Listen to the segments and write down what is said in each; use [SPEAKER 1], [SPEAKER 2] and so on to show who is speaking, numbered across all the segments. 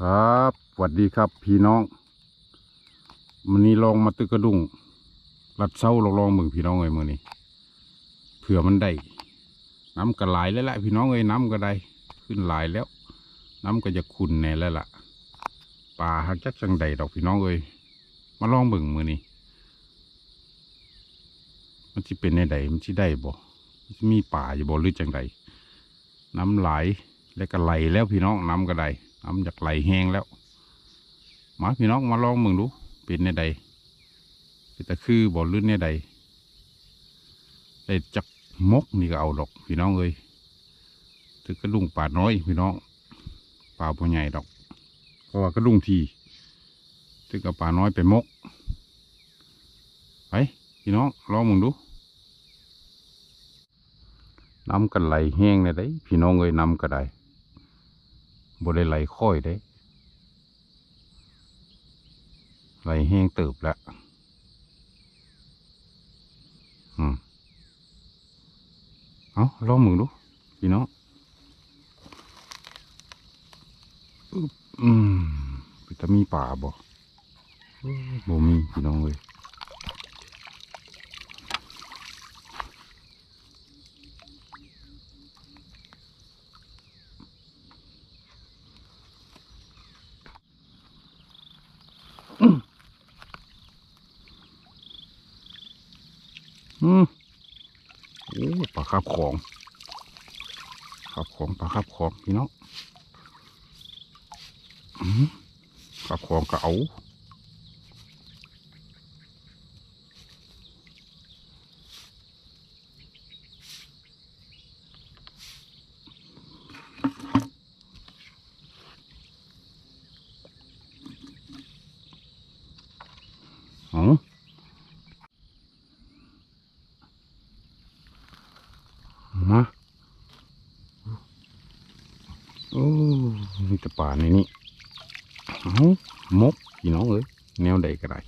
[SPEAKER 1] ครับสวัสดีครับ พี่น้องมันนี้ลองมาตึกกระดุงรัดเส้าลองลองมึงพี่น้องเอ้ยมือนี้เผื่อมันได้น้ำก็ไหลแล้วละพี่น้องเอ้ยน้ำก็ได้ขึ้นหลายแล้ว น้ำก็จะขุ่นแน่แล้วล่ะปลาหักจักจังใดดอกพี่น้องเอ้ยมาลองเบิ่งมือนี้มันจะเป็นในใดมันจะได้บ่มันสิมีป่าอยู่บ่หรือจังใดน้ำไหลแล้วก็ไหลแล้วพี่น้องน้ำก็ได้ น้ำจากไหลแห้งแล้ว มาพี่น้องมาลองมึงดู เป็นในใดเป็นตะคือบ่อลื่นในใดได้จักมกนี่ก็เอาดอก พี่น้องเอ้ยถือกระดุงป่าน้อยพี่น้องป่าปัวใหญ่ดอก เพราะว่ากระดุงทีถือกับป่าน้อยไปมกไปพี่น้องลองมึงดูน้ำกันไหลแห้งในใดพี่น้องเอ้ยน้ำก็ได้ บ่ได้ไหลค่อยได้ไหลแห้งเติบแล้วอืมเอาลองมือดูพี่น้องอึ๊บอืมเป็นตามีป่าบ่เอ้ยบ่มีพี่น้องเลย อืมโอ้ปลาคาบของคาบของปลาคาบของพี่น้องอืมคาบของก็เอาเอามาโอ้มีแต่ ป่าในนี้เอามกพี่น้องเอ้ยแนวใดก็ได้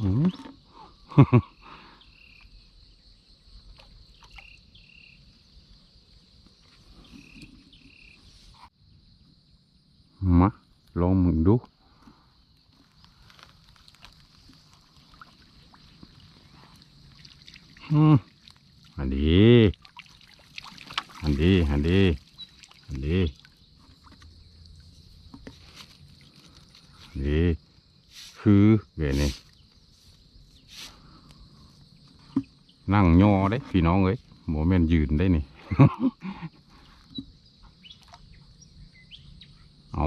[SPEAKER 1] อืมมาลองมึงดู อืมอันดี อันดีอันดีอันดีอันดีคือเวนี่นั่งย่อได้พี่น้องเอ้ยโมเมนยืนได้นี่ เอา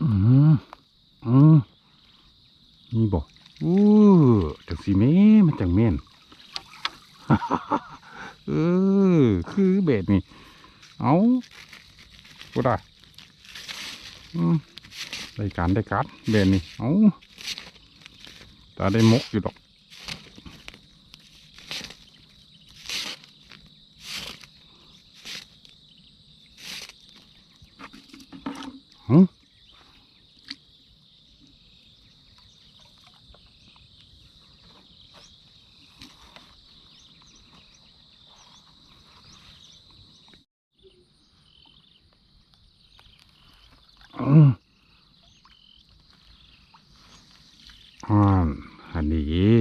[SPEAKER 1] อืมอืมนี่บอกอู้จังสีแม่มันจังแม่น เออ คือเบ็ดนี่ เอาก็ได้ได้การได้การเบ็ดนี่ เอาแต่ได้มกอยู่ดอกหึอืม อ่านอันนี้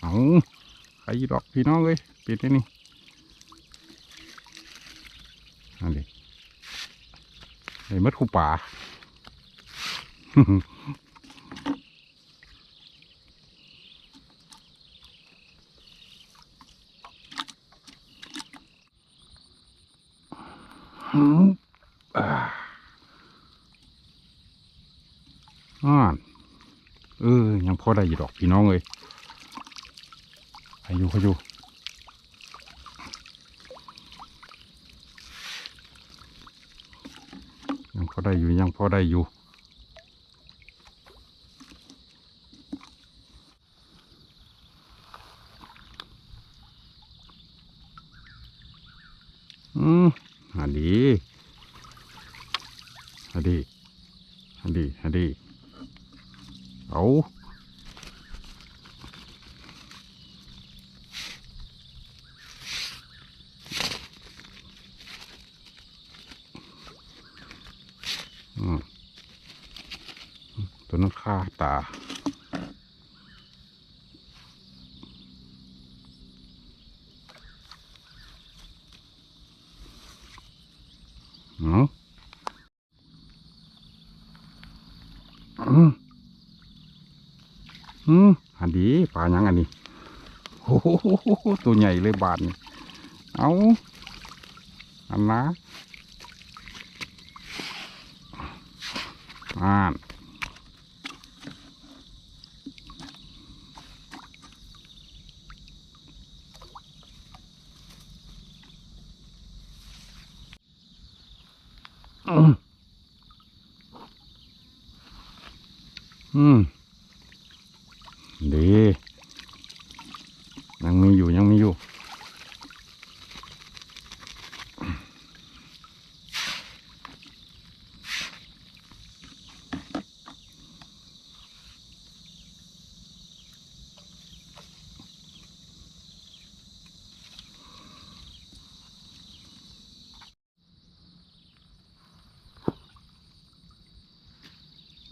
[SPEAKER 1] เอาใครดอกพี่น้องเลยปิดได้นี่อันนี้ไอ้มัดคู่ป่า หืมอ่า อ่านเออ ยังพอได้อยู่ดอกพี่น้องเลยอายุเขาอยู่ยังพอได้อยู่ยังพอได้อยู่อืมอันดี ฮันดีฮันดีฮันดีเอาอืม ตัวนั้นฆ่าตาเอาอืมอืมอันดีปลาหยังอัน นี้โอ้โหตัวใหญ่เลยบาทนี่เอาอันนะอ่านอืมอืมดียังมีอยู่ยังมีอยู่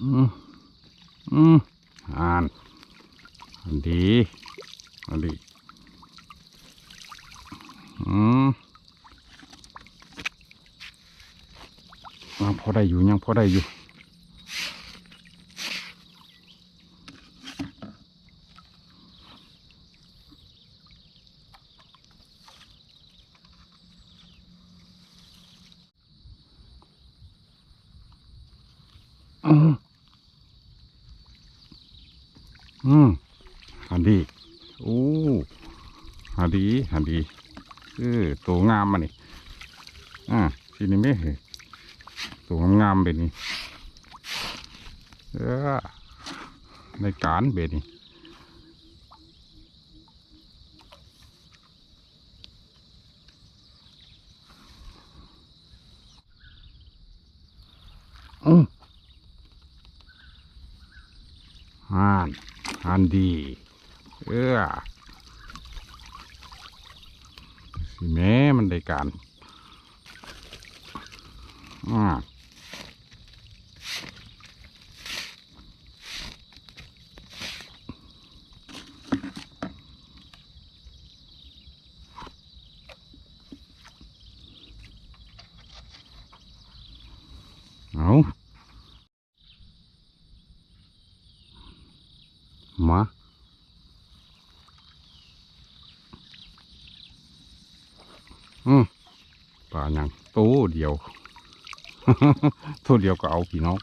[SPEAKER 1] อืมอืมอ่านอันดีอันดีอืมยังพอได้อยู่ยังพอได้อยู่อืม อืมหันดีโอ้หันดีหันดีเออตัวงามมานี่อ่าทีนี้ไม่เห็นตัวงามๆเป็นนี่เออในการเป็นนี่อืมอ่าน อันดีเออสิแม่มันได้การอ่าเอามา อืม ปลาหยังตัวเดียวตัวเดียวก็เอาพี่น้อง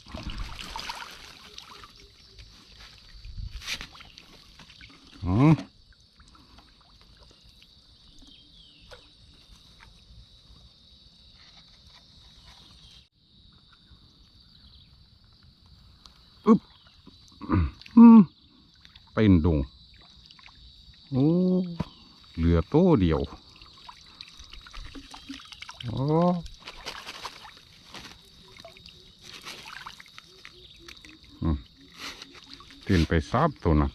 [SPEAKER 1] อ๋ออืมเป็นดงโอ้เหลือโตเดียว โอ้ตื่นไปซับตัวนะ